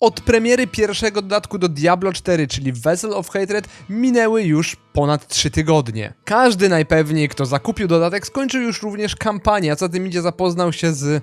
Od premiery pierwszego dodatku do Diablo 4, czyli Vessel of Hatred, minęły już ponad 3 tygodnie. Każdy najpewniej, kto zakupił dodatek, skończył już również kampanię, a co tym idzie zapoznał się z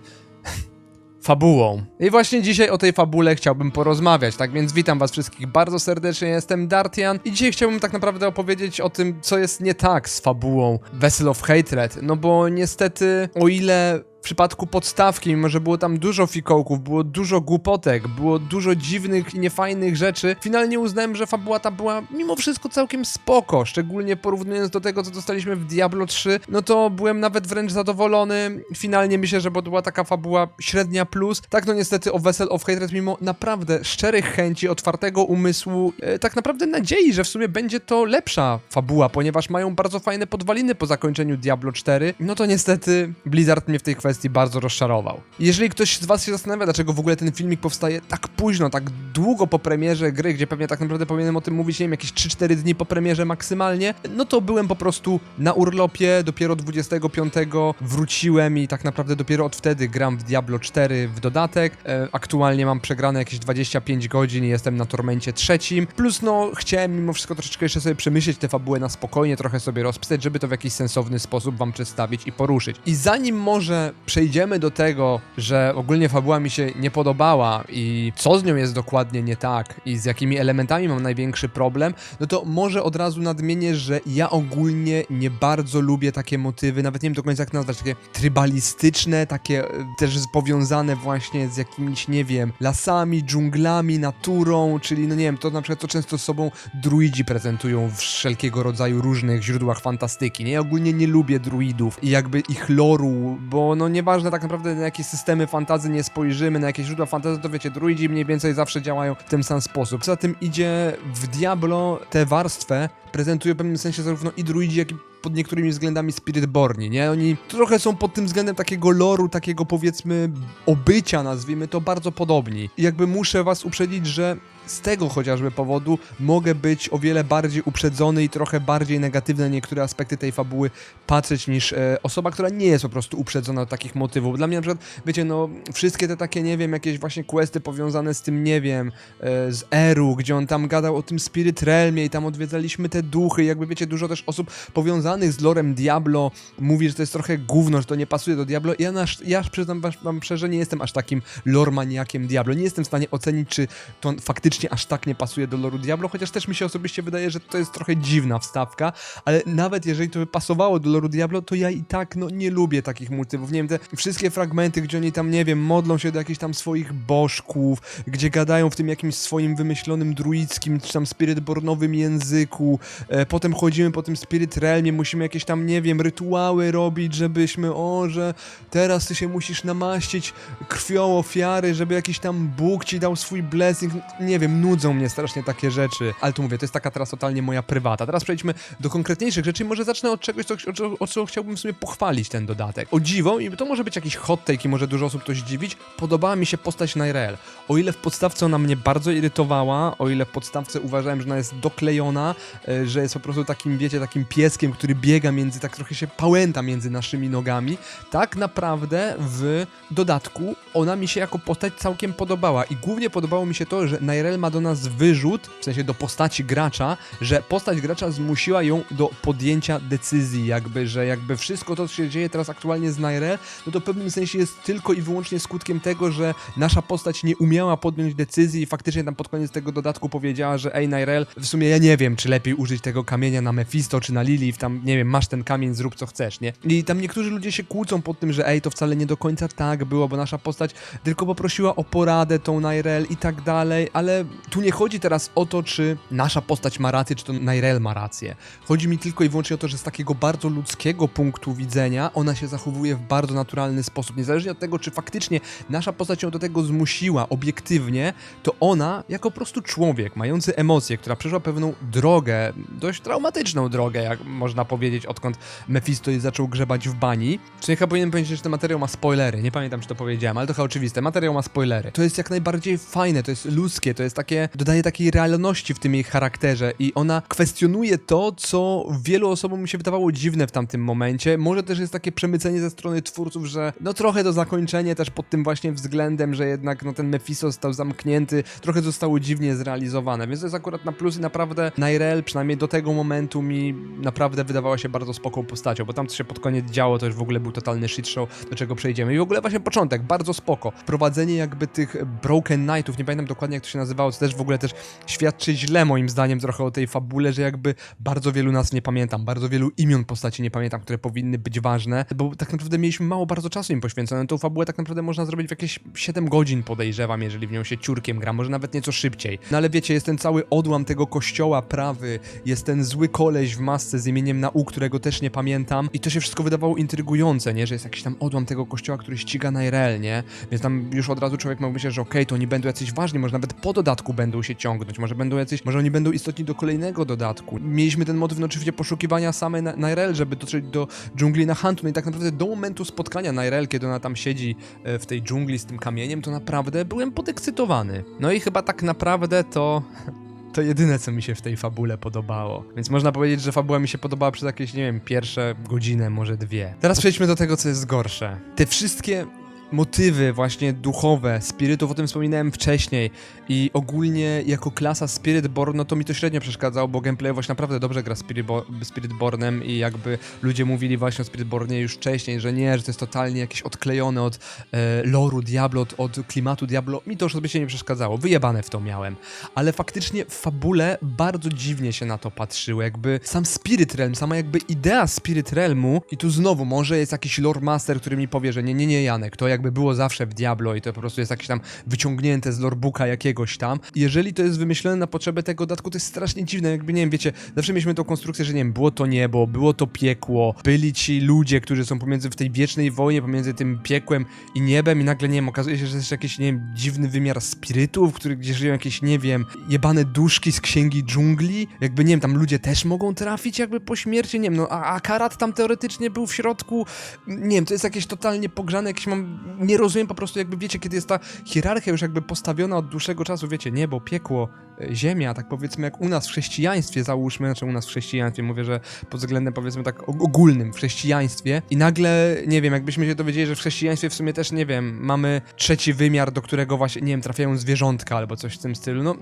fabułą. I właśnie dzisiaj o tej fabule chciałbym porozmawiać, tak więc witam was wszystkich bardzo serdecznie, jestem Dartian i dzisiaj chciałbym tak naprawdę opowiedzieć o tym, co jest nie tak z fabułą Vessel of Hatred, no bo niestety, o ile przypadku podstawki, mimo że było tam dużo fikołków, było dużo głupotek, było dużo dziwnych i niefajnych rzeczy, finalnie uznałem, że fabuła ta była mimo wszystko całkiem spoko, szczególnie porównując do tego, co dostaliśmy w Diablo 3, no to byłem nawet wręcz zadowolony. Finalnie myślę, że była taka fabuła średnia plus. Tak no niestety o Vessel of Hatred, mimo naprawdę szczerych chęci, otwartego umysłu, e, tak naprawdę nadziei, że w sumie będzie to lepsza fabuła, ponieważ mają bardzo fajne podwaliny po zakończeniu Diablo 4, no to niestety Blizzard mnie w tej kwestii bardzo rozczarował. Jeżeli ktoś z was się zastanawia, dlaczego w ogóle ten filmik powstaje tak późno, tak długo po premierze gry, gdzie pewnie tak naprawdę powinienem o tym mówić, nie wiem, jakieś 3-4 dni po premierze maksymalnie, no to byłem po prostu na urlopie, dopiero 25 wróciłem i tak naprawdę dopiero od wtedy gram w Diablo 4 w dodatek. E, aktualnie mam przegrane jakieś 25 godzin i jestem na tormencie trzecim, plus no chciałem mimo wszystko troszeczkę jeszcze sobie przemyśleć tę fabułę na spokojnie, trochę sobie rozpisać, żeby to w jakiś sensowny sposób wam przedstawić i poruszyć. I zanim może przejdziemy do tego, że ogólnie fabuła mi się nie podobała i co z nią jest dokładnie nie tak i z jakimi elementami mam największy problem, no to może od razu nadmienię, że ja ogólnie nie bardzo lubię takie motywy, nawet nie wiem do końca jak nazwać, takie tribalistyczne, takie e, też powiązane właśnie z jakimiś, nie wiem, lasami, dżunglami, naturą, czyli no nie wiem, to na przykład to często sobą druidzi prezentują w wszelkiego rodzaju różnych źródłach fantastyki, nie? Ja ogólnie nie lubię druidów i jakby ich loru, bo no nieważne tak naprawdę na jakie systemy fantazy nie spojrzymy, na jakie źródła fantazy, to wiecie, druidzi mniej więcej zawsze działają w ten sam sposób. Poza tym idzie w Diablo tę warstwę prezentują w pewnym sensie zarówno i druidzi, jak i pod niektórymi względami Spiritborni, nie? Oni trochę są pod tym względem takiego loru, takiego powiedzmy obycia, nazwijmy to, bardzo podobni. I jakby muszę was uprzedzić, że z tego chociażby powodu mogę być o wiele bardziej uprzedzony i trochę bardziej negatywne niektóre aspekty tej fabuły patrzeć niż e, osoba, która nie jest po prostu uprzedzona do takich motywów. Dla mnie na przykład, wiecie, no wszystkie te takie, nie wiem, jakieś właśnie questy powiązane z tym, nie wiem, e, z Eru, gdzie on tam gadał o tym Spirit Realmie i tam odwiedzaliśmy te duchy, jakby wiecie, dużo też osób powiązanych z lorem Diablo mówi, że to jest trochę gówno, że to nie pasuje do Diablo. Ja, nasz, ja przyznam wam szczerze, nie jestem aż takim lormaniakiem Diablo. Nie jestem w stanie ocenić, czy to faktycznie aż tak nie pasuje do loru Diablo, chociaż też mi się osobiście wydaje, że to jest trochę dziwna wstawka, ale nawet jeżeli to by pasowało do loru Diablo, to ja i tak no nie lubię takich motywów. Nie wiem, te wszystkie fragmenty, gdzie oni tam, nie wiem, modlą się do jakichś tam swoich bożków, gdzie gadają w tym jakimś swoim wymyślonym druickim, czy tam spiritbornowym języku, e, potem chodzimy po tym Spirit Realmie, musimy jakieś tam, nie wiem, rytuały robić, żebyśmy, o, że teraz ty się musisz namaścić krwią ofiary, żeby jakiś tam Bóg ci dał swój blessing, nie wiem, nudzą mnie strasznie takie rzeczy, ale tu mówię, to jest taka teraz totalnie moja prywata. Teraz przejdźmy do konkretniejszych rzeczy i może zacznę od czegoś, co, o, o co chciałbym sobie pochwalić ten dodatek. O dziwo, i to może być jakiś hot take i może dużo osób to zdziwić, podobała mi się postać Nairel. O ile w podstawce ona mnie bardzo irytowała, o ile w podstawce uważałem, że ona jest doklejona, e, że jest po prostu takim, wiecie, takim pieskiem, który biega między, tak trochę się pałęta między naszymi nogami, tak naprawdę w dodatku ona mi się jako postać całkiem podobała i głównie podobało mi się to, że Nairel ma do nas wyrzut, w sensie do postaci gracza, że postać gracza zmusiła ją do podjęcia decyzji, jakby, że jakby wszystko to, co się dzieje teraz aktualnie z Nairel, no to w pewnym sensie jest tylko i wyłącznie skutkiem tego, że nasza postać nie umiała podjąć decyzji i faktycznie tam pod koniec tego dodatku powiedziała, że ej Nairel, w sumie ja nie wiem, czy lepiej użyć tego kamienia na Mephisto czy na Lilith, tam nie wiem, masz ten kamień, zrób co chcesz, nie? I tam niektórzy ludzie się kłócą pod tym, że ej, to wcale nie do końca tak było, bo nasza postać tylko poprosiła o poradę tą Nairel i tak dalej, ale tu nie chodzi teraz o to, czy nasza postać ma rację, czy to Nairel ma rację. Chodzi mi tylko i wyłącznie o to, że z takiego bardzo ludzkiego punktu widzenia ona się zachowuje w bardzo naturalny sposób. Niezależnie od tego, czy faktycznie nasza postać ją do tego zmusiła obiektywnie, to ona, jako po prostu człowiek, mający emocje, która przeszła pewną drogę, dość traumatyczną drogę, jak można powiedzieć, odkąd Mephisto jej zaczął grzebać w bani. Czy chyba powinienem powiedzieć, że ten materiał ma spoilery, nie pamiętam, czy to powiedziałem, ale to chyba oczywiste. Materiał ma spoilery. To jest jak najbardziej fajne, to jest ludzkie, to jest jest takie, dodaje takiej realności w tym jej charakterze i ona kwestionuje to, co wielu osobom mi się wydawało dziwne w tamtym momencie. Może też jest takie przemycenie ze strony twórców, że no trochę to zakończenie też pod tym właśnie względem, że jednak no ten Mephisto został zamknięty, trochę zostało dziwnie zrealizowane, więc to jest akurat na plus i naprawdę Nairel przynajmniej do tego momentu mi naprawdę wydawała się bardzo spoko postacią, bo tam co się pod koniec działo, to już w ogóle był totalny shit show, do czego przejdziemy. I w ogóle właśnie początek, bardzo spoko. Wprowadzenie jakby tych Broken Knightów, nie pamiętam dokładnie jak to się nazywało, co też w ogóle też świadczy źle moim zdaniem trochę o tej fabule, że jakby bardzo wielu nas nie pamiętam, bardzo wielu imion postaci nie pamiętam, które powinny być ważne, bo tak naprawdę mieliśmy mało bardzo czasu im poświęcone. Tą fabułę tak naprawdę można zrobić w jakieś 7 godzin podejrzewam, jeżeli w nią się ciurkiem gra, może nawet nieco szybciej. No ale wiecie, jest ten cały odłam tego kościoła prawy, jest ten zły koleś w masce z imieniem Nau, którego też nie pamiętam i to się wszystko wydawało intrygujące, nie, że jest jakiś tam odłam tego kościoła, który ściga Nairel, nie, więc tam już od razu człowiek mógł myśleć, że okej, to oni będą jacyś ważni, może nawet po dodatku będą się ciągnąć, może będą jacyś, może oni będą istotni do kolejnego dodatku. Mieliśmy ten motyw, no oczywiście poszukiwania samej Na- Nairel, żeby dotrzeć do dżungli na Hantu, no i tak naprawdę do momentu spotkania Nairel, kiedy ona tam siedzi e, w tej dżungli z tym kamieniem, to naprawdę byłem podekscytowany. No i chyba tak naprawdę to to jedyne, co mi się w tej fabule podobało. Więc można powiedzieć, że fabuła mi się podobała przez jakieś, nie wiem, pierwsze godzinę, może dwie. Teraz przejdźmy do tego, co jest gorsze. Te wszystkie motywy właśnie duchowe, spirytów, o tym wspominałem wcześniej i ogólnie jako klasa Spiritborn, no to mi to średnio przeszkadzało, bo gameplay właśnie naprawdę dobrze gra Spiritbo- Spiritbornem i jakby ludzie mówili właśnie o Spiritbornie już wcześniej, że nie, że to jest totalnie jakieś odklejone od e, loru Diablo, od, od klimatu Diablo. Mi to już osobiście nie przeszkadzało, wyjebane w to miałem. Ale faktycznie w fabule bardzo dziwnie się na to patrzyło, jakby sam Spirit Realm, sama jakby idea Spirit Realmu i tu znowu może jest jakiś lore master, który mi powie, że nie, nie, nie Janek, to jakby było zawsze w Diablo i to po prostu jest jakieś tam wyciągnięte z lorebooka jakiegoś tam. Jeżeli to jest wymyślone na potrzeby tego dodatku, to jest strasznie dziwne, jakby nie wiem, wiecie, zawsze mieliśmy tą konstrukcję, że nie wiem, było to niebo, było to piekło, byli ci ludzie, którzy są pomiędzy w tej wiecznej wojnie, pomiędzy tym piekłem i niebem i nagle, nie wiem, okazuje się, że jest jakiś, nie wiem, dziwny wymiar spirytów, w których gdzie żyją jakieś, nie wiem, jebane duszki z księgi dżungli, jakby, nie wiem, tam ludzie też mogą trafić jakby po śmierci, nie wiem, no, a, a Karat tam teoretycznie był w środku, nie wiem, to jest jakieś totalnie pogrzane, jakieś mam, nie rozumiem po prostu, jakby, wiecie, kiedy jest ta hierarchia już jakby postawiona od dłuższego czasu, wiecie, niebo, piekło, e, ziemia, tak powiedzmy jak u nas w chrześcijaństwie, załóżmy, znaczy u nas w chrześcijaństwie, mówię, że pod względem powiedzmy tak og- ogólnym w chrześcijaństwie i nagle, nie wiem, jakbyśmy się dowiedzieli, że w chrześcijaństwie w sumie też, nie wiem, mamy trzeci wymiar, do którego właśnie, nie wiem, trafiają zwierzątka albo coś w tym stylu, no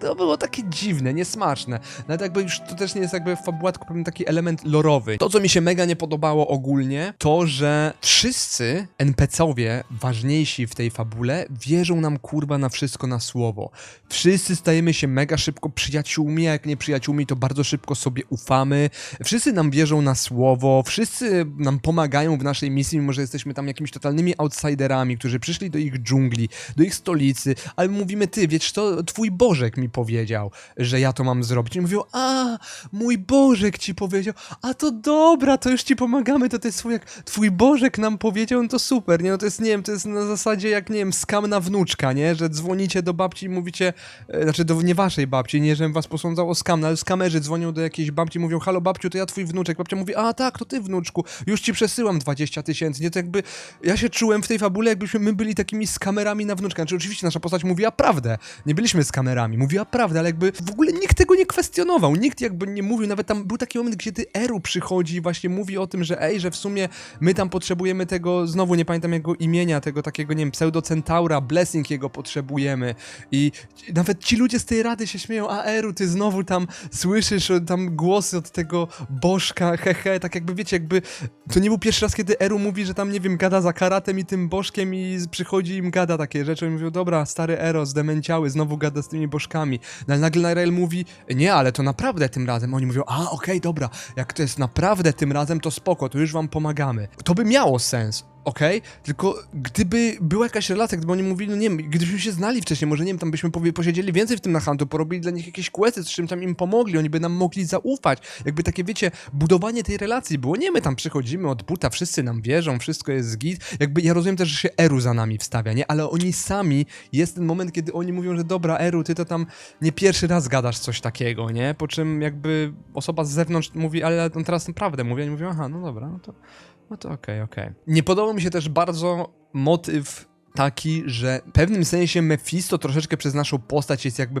to było takie dziwne, niesmaczne. Nawet jakby już to też nie jest jakby fabuła, tylko pewien taki element lorowy. To, co mi się mega nie podobało ogólnie, to, że wszyscy NPC-owie ważniejsi w tej fabule wierzą nam kurwa na wszystko na słowo. Wszyscy stajemy się mega szybko przyjaciółmi, a jak nie przyjaciółmi, to bardzo szybko sobie ufamy. Wszyscy nam wierzą na słowo, wszyscy nam pomagają w naszej misji, mimo że jesteśmy tam jakimiś totalnymi outsiderami, którzy przyszli do ich dżungli, do ich stolicy, ale mówimy, ty, wiesz to twój Bożek mi powiedział, że ja to mam zrobić. I mówią, a, mój Bożek ci powiedział, a to dobra, to już ci pomagamy, to to jest swój, jak twój Bożek nam powiedział, no to super, nie, no to jest, nie wiem, to jest na zasadzie jak, nie wiem, skamna wnuczka, nie, że dzwonicie do babci i mówicie, e, znaczy do nie waszej babci, nie, żebym was posądzał o skam, no, ale skamerzy dzwonią do jakiejś babci i mówią, halo babciu, to ja twój wnuczek, babcia mówi, a tak, to ty wnuczku, już ci przesyłam 20 tysięcy, nie, to jakby, ja się czułem w tej fabule, jakbyśmy my byli takimi skamerami na wnuczka, znaczy oczywiście nasza postać mówiła prawdę, nie byliśmy skamerami, mówiła prawdę, ale jakby w ogóle nikt tego nie kwestionował, nikt jakby nie mówił, nawet tam był taki moment, gdzie ty Eru przychodzi i właśnie mówi o tym, że ej, że w sumie my tam potrzebujemy tego, znowu nie pamiętam jego imienia, tego takiego, nie wiem, pseudocentaura, blessing jego potrzebujemy. I nawet ci ludzie z tej rady się śmieją, a Eru, ty znowu tam słyszysz e, tam głosy od tego bożka, hehe, tak jakby wiecie, jakby to nie był pierwszy raz, kiedy Eru mówi, że tam, nie wiem, gada za karatem i tym bożkiem i przychodzi im gada takie rzeczy, i mówią, dobra, stary Ero, zdemęciały, znowu gada z tymi bożkami, no ale nagle Nairel mówi, nie, ale to naprawdę tym razem, oni mówią, a, okej, dobra, jak to jest naprawdę tym razem, to spoko, to już wam pomagamy. To by miało sens, okej? Tylko gdyby była jakaś relacja, gdyby oni mówili, no nie wiem, gdybyśmy się znali wcześniej, może nie wiem, tam byśmy posiedzieli więcej w tym na handlu, porobili dla nich jakieś questy, z czym tam im pomogli, oni by nam mogli zaufać. Jakby takie, wiecie, budowanie tej relacji było, nie my tam przychodzimy od buta, wszyscy nam wierzą, wszystko jest git. Jakby ja rozumiem też, że się Eru za nami wstawia, nie? Ale oni sami, jest ten moment, kiedy oni mówią, że dobra, Eru, ty to tam nie pierwszy raz gadasz coś takiego, nie? Po czym jakby osoba z zewnątrz mówi, ale on teraz naprawdę mówi, a oni mówią, aha, no dobra, no to no to okej, okej. Nie podobał mi się też bardzo motyw taki, że w pewnym sensie Mephisto troszeczkę przez naszą postać jest jakby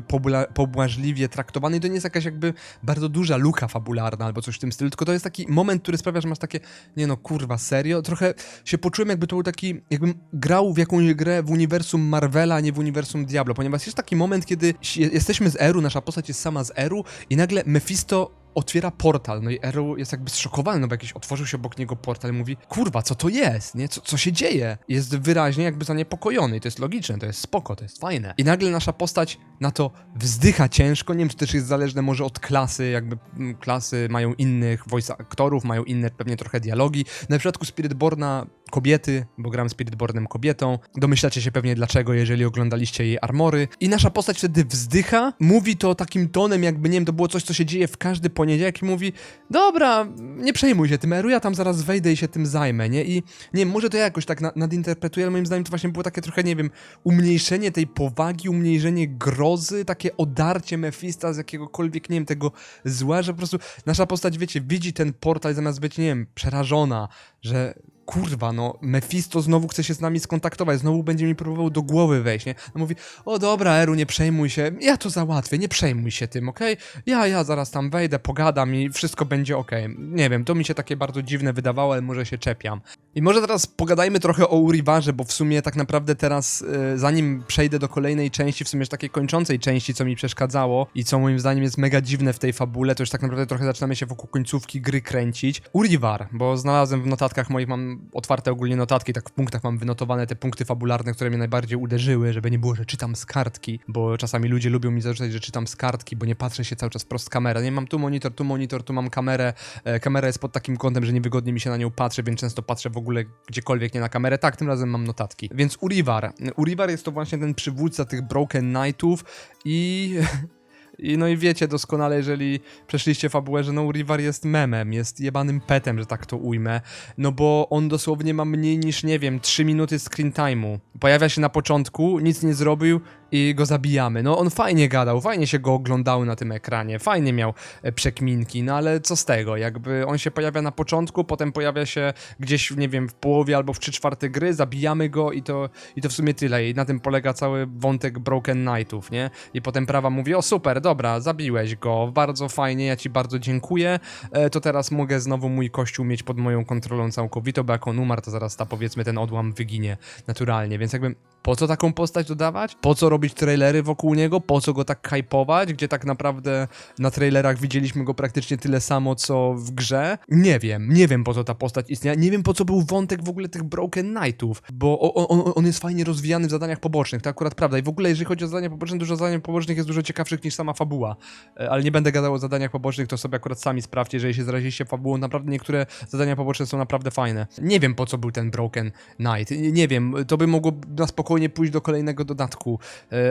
pobłażliwie traktowany i to nie jest jakaś jakby bardzo duża luka fabularna albo coś w tym stylu, tylko to jest taki moment, który sprawia, że masz takie, nie no kurwa, serio? Trochę się poczułem jakby to był taki, jakbym grał w jakąś grę w uniwersum Marvela, a nie w uniwersum Diablo, ponieważ jest taki moment, kiedy je- jesteśmy z Eru, nasza postać jest sama z Eru i nagle Mephisto otwiera portal, no i Eru jest jakby zszokowany, no bo jakiś otworzył się obok niego portal i mówi, kurwa, co to jest, nie, co, co się dzieje? Jest wyraźnie jakby zaniepokojony i to jest logiczne, to jest spoko, to jest fajne. I nagle nasza postać na to wzdycha ciężko, nie wiem, czy też jest zależne może od klasy, jakby mm, klasy mają innych voice aktorów, mają inne pewnie trochę dialogi. Na przypadku Spiritborna kobiety, bo gram Spiritbornem kobietą. Domyślacie się pewnie dlaczego, jeżeli oglądaliście jej armory. I nasza postać wtedy wzdycha, mówi to takim tonem, jakby nie wiem, to było coś, co się dzieje w każdy poniedziałek i mówi, dobra, nie przejmuj się tym, Eru, ja tam zaraz wejdę i się tym zajmę, nie? I nie wiem, może to ja jakoś tak na- nadinterpretuję, ale moim zdaniem to właśnie było takie trochę, nie wiem, umniejszenie tej powagi, umniejszenie grozy, takie odarcie Mefista z jakiegokolwiek, nie wiem, tego zła, że po prostu nasza postać, wiecie, widzi ten portal zamiast być, nie wiem, przerażona, że kurwa, no, Mephisto znowu chce się z nami skontaktować, znowu będzie mi próbował do głowy wejść, nie? No mówi, o dobra, Eru, nie przejmuj się, ja to załatwię, nie przejmuj się tym, okej? Ja, ja zaraz tam wejdę, pogadam i wszystko będzie okej. Nie wiem, to mi się takie bardzo dziwne wydawało, ale może się czepiam. I może teraz pogadajmy trochę o Uriwarze, bo w sumie tak naprawdę teraz, e, zanim przejdę do kolejnej części, w sumie już takiej kończącej części, co mi przeszkadzało i co moim zdaniem jest mega dziwne w tej fabule, to już tak naprawdę trochę zaczynamy się wokół końcówki gry kręcić. Uriwar, bo znalazłem w notatkach moich, mam otwarte ogólnie notatki, tak w punktach mam wynotowane te punkty fabularne, które mnie najbardziej uderzyły, żeby nie było, że czytam z kartki, bo czasami ludzie lubią mi zarzucać, że czytam z kartki, bo nie patrzę się cały czas wprost w kamerę. Nie mam tu monitor, tu monitor, tu mam kamerę. E, kamera jest pod takim kątem, że niewygodnie mi się na nią patrzy, więc często patrzę w ogóle gdziekolwiek, nie na kamerę. Tak, tym razem mam notatki. Więc Urivar. Urivar jest to właśnie ten przywódca tych Broken Knightów i... I no i wiecie doskonale, jeżeli przeszliście fabułę, że no Urivar jest memem, jest jebanym petem, że tak to ujmę, no bo on dosłownie ma mniej niż, nie wiem, 3 minuty screen time'u. Pojawia się na początku, nic nie zrobił i go zabijamy. No on fajnie gadał, fajnie się go oglądało na tym ekranie, fajnie miał e, przekminki, no ale co z tego, jakby on się pojawia na początku, potem pojawia się gdzieś, nie wiem, w połowie albo w 3 czwarte gry, zabijamy go i to, i to w sumie tyle i na tym polega cały wątek Broken Knightów, nie? I potem prawa mówi, o super, dobra, zabiłeś go, bardzo fajnie, ja ci bardzo dziękuję, e, to teraz mogę znowu mój kościół mieć pod moją kontrolą całkowitą, bo jak on umarł, to zaraz ta, powiedzmy, ten odłam wyginie naturalnie, więc jakby po co taką postać dodawać? Po co robić trailery wokół niego? Po co go tak hypować? Gdzie tak naprawdę na trailerach widzieliśmy go praktycznie tyle samo, co w grze? Nie wiem, nie wiem po co ta postać istniała, nie wiem po co był wątek w ogóle tych Broken Knightów, bo on, on jest fajnie rozwijany w zadaniach pobocznych, to akurat prawda. I w ogóle jeżeli chodzi o zadania poboczne, dużo zadań pobocznych jest dużo ciekawszych niż sama fabuła. E, Ale nie będę gadał o zadaniach pobocznych, to sobie akurat sami sprawdźcie, jeżeli się zaraziliście fabułą, naprawdę niektóre zadania poboczne są naprawdę fajne. Nie wiem po co był ten Broken Knight, nie, nie wiem, to by mogło na spokojnie pójść do kolejnego dodatku,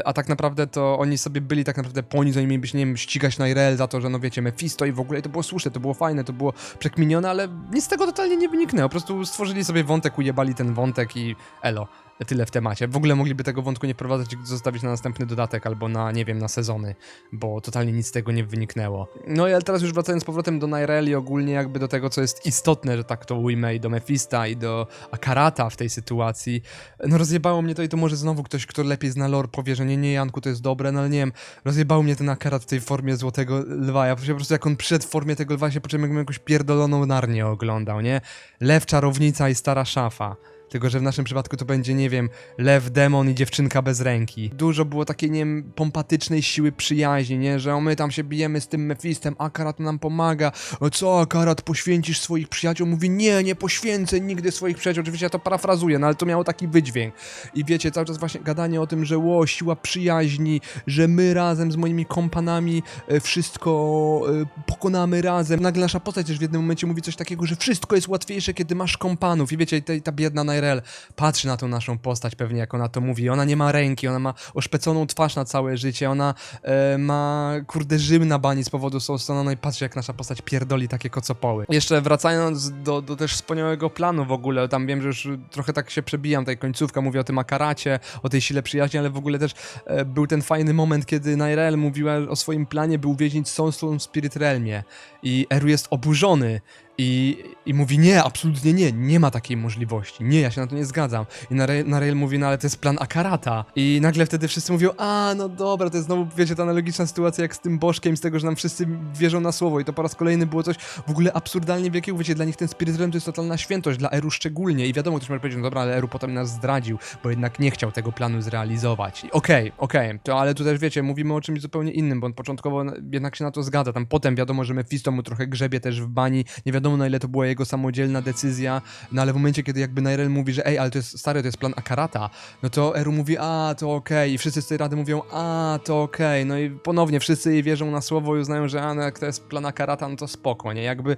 a tak naprawdę to oni sobie byli tak naprawdę po nic, oni mieliby się, nie wiem, ścigać na IRL za to, że no wiecie, Mephisto i w ogóle to było słuszne, to było fajne, to było przekminione, ale nic z tego totalnie nie wyniknęło, po prostu stworzyli sobie wątek, ujebali ten wątek i elo. Tyle w temacie. W ogóle mogliby tego wątku nie prowadzać zostawić na następny dodatek albo na, nie wiem, na sezony, bo totalnie nic z tego nie wyniknęło. No i ale teraz już wracając z powrotem do Naireli, ogólnie jakby do tego, co jest istotne, że tak to ujmę, i do Mefista, i do Akarata w tej sytuacji. No rozjebało mnie to i to może znowu ktoś, kto lepiej zna lore powie, że nie, nie, Janku, to jest dobre, no ale nie wiem, rozjebało mnie ten Akarat w tej formie Złotego Lwa. Ja po prostu jak on przyszedł w formie tego lwa, się poczułem jakbym jakąś pierdoloną narnię oglądał, nie? Lew, czarownica i stara szafa. Tylko, że w naszym przypadku to będzie, nie wiem, lew, demon i dziewczynka bez ręki. Dużo było takiej, nie wiem, pompatycznej siły przyjaźni, nie? Że o, my tam się bijemy z tym Mefistem, Akarat nam pomaga. O co, Akarat, poświęcisz swoich przyjaciół? Mówi, nie, nie poświęcę nigdy swoich przyjaciół. Oczywiście ja to parafrazuję, no ale to miało taki wydźwięk. I wiecie, cały czas właśnie gadanie o tym, że ło, siła przyjaźni, że my razem z moimi kompanami e, wszystko e, pokonamy razem. Nagle nasza postać też w jednym momencie mówi coś takiego, że wszystko jest łatwiejsze, kiedy masz kompanów. I wiecie, ta, ta biedna Nairel patrzy na tą naszą postać pewnie, jak ona to mówi. Ona nie ma ręki, ona ma oszpeconą twarz na całe życie, ona e, ma, kurde, Rzym na bani z powodu Soulstona, no i patrzy, jak nasza postać pierdoli takie kocopoły. Jeszcze wracając do, do też wspaniałego planu w ogóle, tam wiem, że już trochę tak się przebijam, tej końcówka, mówię o tym akaracie, o tej sile przyjaźni, ale w ogóle też e, był ten fajny moment, kiedy Nairel mówiła o swoim planie, by uwięzić Soulstone w Spirit Realmie. I Eru jest oburzony I, I mówi, nie, absolutnie nie, nie ma takiej możliwości. Nie, ja się na to nie zgadzam. I Narael mówi, no ale to jest plan Akarata. I nagle wtedy wszyscy mówią, a no dobra, to jest znowu, wiecie, ta analogiczna sytuacja jak z tym Bożkiem, z tego, że nam wszyscy wierzą na słowo. I to po raz kolejny było coś w ogóle absurdalnie wielkiego, wiecie, dla nich ten Spirit Realm to jest totalna świętość, dla Eru szczególnie. I wiadomo, ktoś może powiedzieć, no dobra, ale Eru potem nas zdradził, bo jednak nie chciał tego planu zrealizować. Okej, okej, to ale tu też wiecie, mówimy o czymś zupełnie innym, bo on początkowo jednak się na to zgadza. Tam potem wiadomo, że Mephisto mu trochę grzebie też w bani. Nie wiadomo na ile to była jego samodzielna decyzja, no ale w momencie, kiedy jakby Nairel mówi, że ej, ale to jest stary, to jest plan Akarata, no to Eru mówi, a to okej, i wszyscy z tej rady mówią, a to okej, no i ponownie wszyscy jej wierzą na słowo i uznają, że a, no jak to jest plan Akarata, no to spoko, nie? Jakby,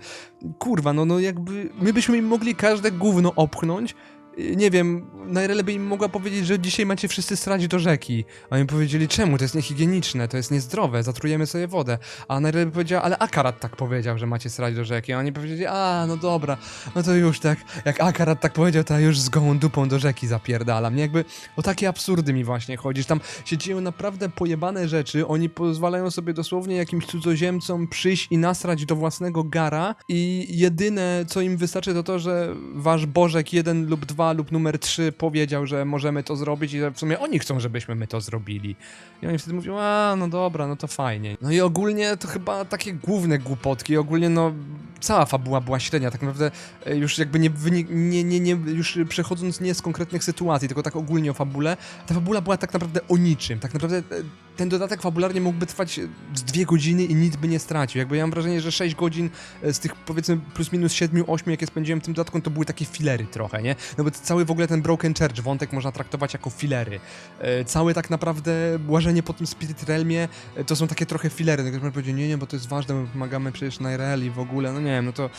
kurwa, no, no jakby, my byśmy im mogli każde gówno opchnąć, nie wiem, by im mogła powiedzieć, że dzisiaj macie wszyscy strać do rzeki. A oni powiedzieli, czemu? To jest niehigieniczne, to jest niezdrowe, zatrujemy sobie wodę. A by powiedziała, ale Akarat tak powiedział, że macie strać do rzeki. A oni powiedzieli, a no dobra, no to już tak, jak Akarat tak powiedział, to ja już z gołą dupą do rzeki zapierdalam. Nie jakby o takie absurdy mi właśnie chodzi, że tam się dzieją naprawdę pojebane rzeczy, oni pozwalają sobie dosłownie jakimś cudzoziemcom przyjść i nasrać do własnego gara i jedyne, co im wystarczy, to to, że wasz Bożek jeden lub dwa lub numer trzy powiedział, że możemy to zrobić i że w sumie oni chcą, żebyśmy my to zrobili. I oni wtedy mówią, a no dobra, no to fajnie. No i ogólnie to chyba takie główne głupotki, ogólnie no cała fabuła była średnia, tak naprawdę e, już jakby nie, nie, nie, nie, już przechodząc nie z konkretnych sytuacji, tylko tak ogólnie o fabule, ta fabula była tak naprawdę o niczym, tak naprawdę e, ten dodatek fabularnie mógłby trwać e, z dwie godziny i nic by nie stracił, jakby ja mam wrażenie, że 6 godzin e, z tych powiedzmy plus minus 7, 8, jakie spędziłem tym dodatkiem, to były takie filery trochę, nie? No bo cały w ogóle ten Broken Church wątek można traktować jako filery. E, Całe tak naprawdę łażenie po tym Spirit Realmie to są takie trochę filery, tak można powiedzieć, nie, nie, bo to jest ważne, my pomagamy przecież na IRL i w ogóle, no nie wiem, no to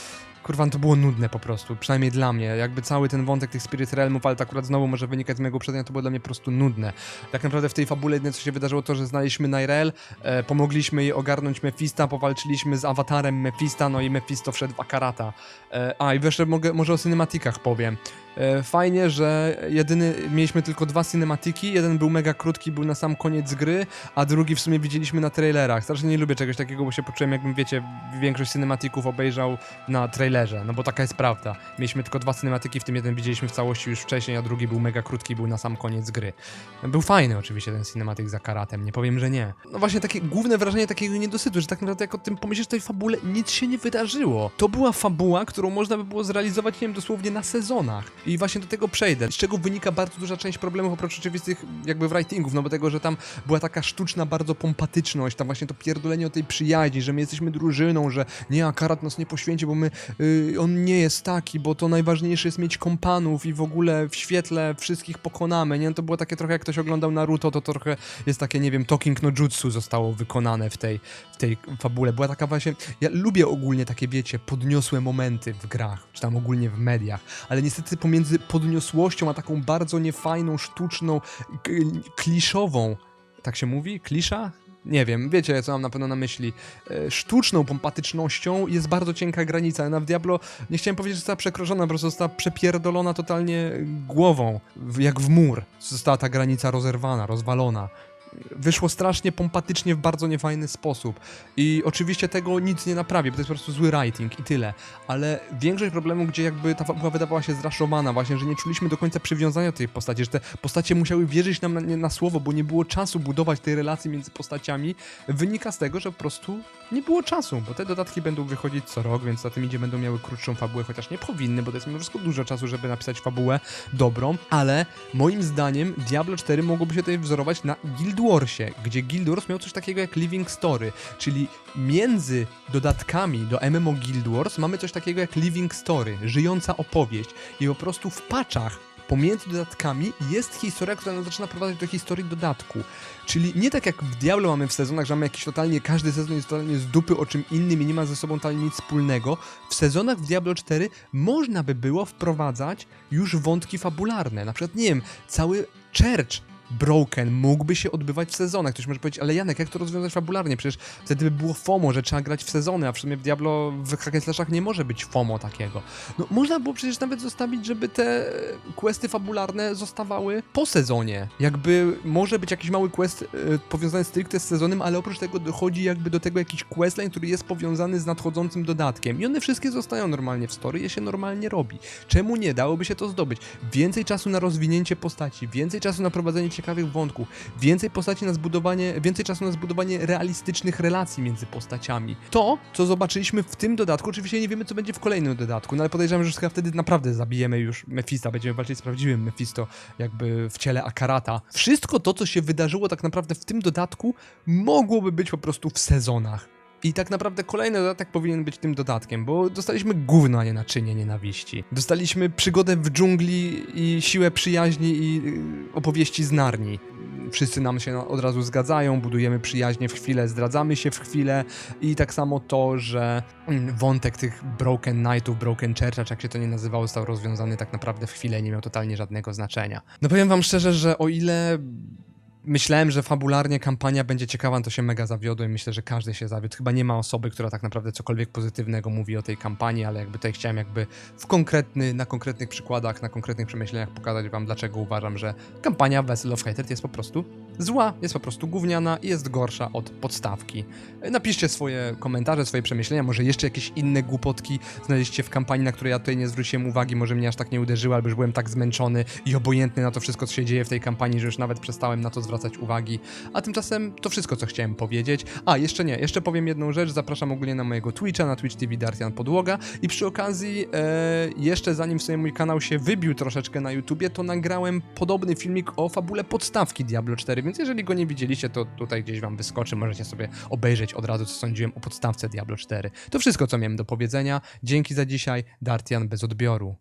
Kurwa, to było nudne po prostu, przynajmniej dla mnie. Jakby cały ten wątek tych Spirit Realmów, ale to akurat znowu może wynikać z mojego uprzedzenia, to było dla mnie po prostu nudne. Tak naprawdę w tej fabule jedyne co się wydarzyło to, że znaleźliśmy Nairel, e, pomogliśmy jej ogarnąć Mefista, powalczyliśmy z awatarem Mefista, no i Mefisto wszedł w Akarata. E, a i jeszcze mogę, może o cinematikach powiem. E, Fajnie, że jedyny, mieliśmy tylko dwa cinematiki, jeden był mega krótki, był na sam koniec gry, a drugi w sumie widzieliśmy na trailerach. Strasznie nie lubię czegoś takiego, bo się poczułem jakbym, wiecie, większość cinematików obejrzał na trailerze, no bo taka jest prawda. Mieliśmy tylko dwa cinematyki, w tym jeden widzieliśmy w całości już wcześniej, a drugi był mega krótki, był na sam koniec gry. Był fajny oczywiście ten cinematyk za karatem, nie powiem, że nie. No właśnie takie główne wrażenie takiego niedosytu, że tak naprawdę jak o tym pomyślisz, tej fabule nic się nie wydarzyło. To była fabuła, którą można by było zrealizować, nie wiem, dosłownie na sezonach. I właśnie do tego przejdę, z czego wynika bardzo duża część problemów oprócz oczywistych jakby writingów, no bo tego, że tam była taka sztuczna bardzo pompatyczność, tam właśnie to pierdolenie o tej przyjaźni, że my jesteśmy drużyną, że nie, a Karat nas nie poświęci, bo my, y, on nie jest taki, bo to najważniejsze jest mieć kompanów i w ogóle w świetle wszystkich pokonamy, nie? To było takie trochę, jak ktoś oglądał Naruto, to trochę jest takie, nie wiem, talking no jutsu zostało wykonane w tej, w tej fabule. Była taka właśnie, ja lubię ogólnie takie, wiecie, podniosłe momenty w grach, czy tam ogólnie w mediach, ale niestety pomiędzy podniosłością a taką bardzo niefajną, sztuczną, kliszową, tak się mówi? Klisza? Nie wiem, wiecie co mam na pewno na myśli. E, sztuczną pompatycznością jest bardzo cienka granica. Na Diablo nie chciałem powiedzieć, że została przekroczona, po prostu została przepierdolona totalnie głową, jak w mur. Została ta granica rozerwana, rozwalona. Wyszło strasznie pompatycznie w bardzo niefajny sposób. I oczywiście tego nic nie naprawi, bo to jest po prostu zły writing i tyle. Ale większość problemów, gdzie jakby ta fabuła wydawała się zraszowana, właśnie, że nie czuliśmy do końca przywiązania do tej postaci, że te postacie musiały wierzyć nam na, na słowo, bo nie było czasu budować tej relacji między postaciami, wynika z tego, że po prostu nie było czasu, bo te dodatki będą wychodzić co rok, więc za tym idzie będą miały krótszą fabułę, chociaż nie powinny, bo to jest mimo wszystko dużo czasu, żeby napisać fabułę dobrą, ale moim zdaniem Diablo 4 mogłoby się tutaj wzorować na Guild Warsie, gdzie Guild Wars miał coś takiego jak Living Story, czyli między dodatkami do MMO Guild Wars mamy coś takiego jak Living Story, żyjąca opowieść i po prostu w paczach pomiędzy dodatkami jest historia, która zaczyna prowadzić do historii dodatku. Czyli nie tak jak w Diablo mamy w sezonach, że mamy jakiś totalnie, każdy sezon jest totalnie z dupy o czym innym i nie ma ze sobą totalnie nic wspólnego. W sezonach w Diablo 4 można by było wprowadzać już wątki fabularne. Na przykład, nie wiem, cały Church Broken mógłby się odbywać w sezonach. Ktoś może powiedzieć, ale Janek, jak to rozwiązać fabularnie? Przecież wtedy by było FOMO, że trzeba grać w sezony, a w sumie w Diablo w hack and slashach nie może być FOMO takiego. No, można było przecież nawet zostawić, żeby te questy fabularne zostawały po sezonie. Jakby może być jakiś mały quest e, powiązany stricte z sezonem, ale oprócz tego dochodzi jakby do tego jakiś questline, który jest powiązany z nadchodzącym dodatkiem. I one wszystkie zostają normalnie w story, je się normalnie robi. Czemu nie? Dałoby się to zdobyć. Więcej czasu na rozwinięcie postaci, więcej czasu na prowadzenie wątków, więcej postaci na zbudowanie, więcej czasu na zbudowanie realistycznych relacji między postaciami. To, co zobaczyliśmy w tym dodatku, oczywiście nie wiemy, co będzie w kolejnym dodatku, no ale podejrzewam, że wtedy naprawdę zabijemy już Mefista, będziemy walczyć z prawdziwym Mephisto, jakby w ciele Akarata. Wszystko to, co się wydarzyło tak naprawdę w tym dodatku, mogłoby być po prostu w sezonach. I tak naprawdę kolejny dodatek powinien być tym dodatkiem, bo dostaliśmy gówno, a nie naczynie nienawiści. Dostaliśmy przygodę w dżungli i siłę przyjaźni i y, opowieści z Narni. Wszyscy nam się od razu zgadzają, budujemy przyjaźnie w chwilę, zdradzamy się w chwilę i tak samo to, że mm, wątek tych Broken Knightów, Broken Churcha, jak się to nie nazywało, został rozwiązany tak naprawdę w chwilę nie miał totalnie żadnego znaczenia. No powiem wam szczerze, że o ile Myślałem, że fabularnie kampania będzie ciekawa, to się mega zawiodłem. Myślę, że każdy się zawiódł. Chyba nie ma osoby, która tak naprawdę cokolwiek pozytywnego mówi o tej kampanii, ale jakby tutaj chciałem jakby w konkretny, na konkretnych przykładach, na konkretnych przemyśleniach pokazać wam, dlaczego uważam, że kampania Vessel of Hatred jest po prostu zła, jest po prostu gówniana i jest gorsza od podstawki. Napiszcie swoje komentarze, swoje przemyślenia, może jeszcze jakieś inne głupotki znaleźliście w kampanii, na które ja tutaj nie zwróciłem uwagi, może mnie aż tak nie uderzyły, albo już byłem tak zmęczony i obojętny na to wszystko, co się dzieje w tej kampanii, że już nawet przestałem na to zwracać uwagi. A tymczasem to wszystko, co chciałem powiedzieć. A, jeszcze nie, jeszcze powiem jedną rzecz, zapraszam ogólnie na mojego Twitcha, na Twitch TV Dartian Podłoga i przy okazji, e, jeszcze zanim sobie mój kanał się wybił troszeczkę na YouTubie, to nagrałem podobny filmik o fabule podstawki Diablo 4, więc jeżeli go nie widzieliście, to tutaj gdzieś wam wyskoczy, możecie sobie obejrzeć od razu, co sądziłem o podstawce Diablo 4. To wszystko, co miałem do powiedzenia. Dzięki za dzisiaj, Dartian bez odbioru.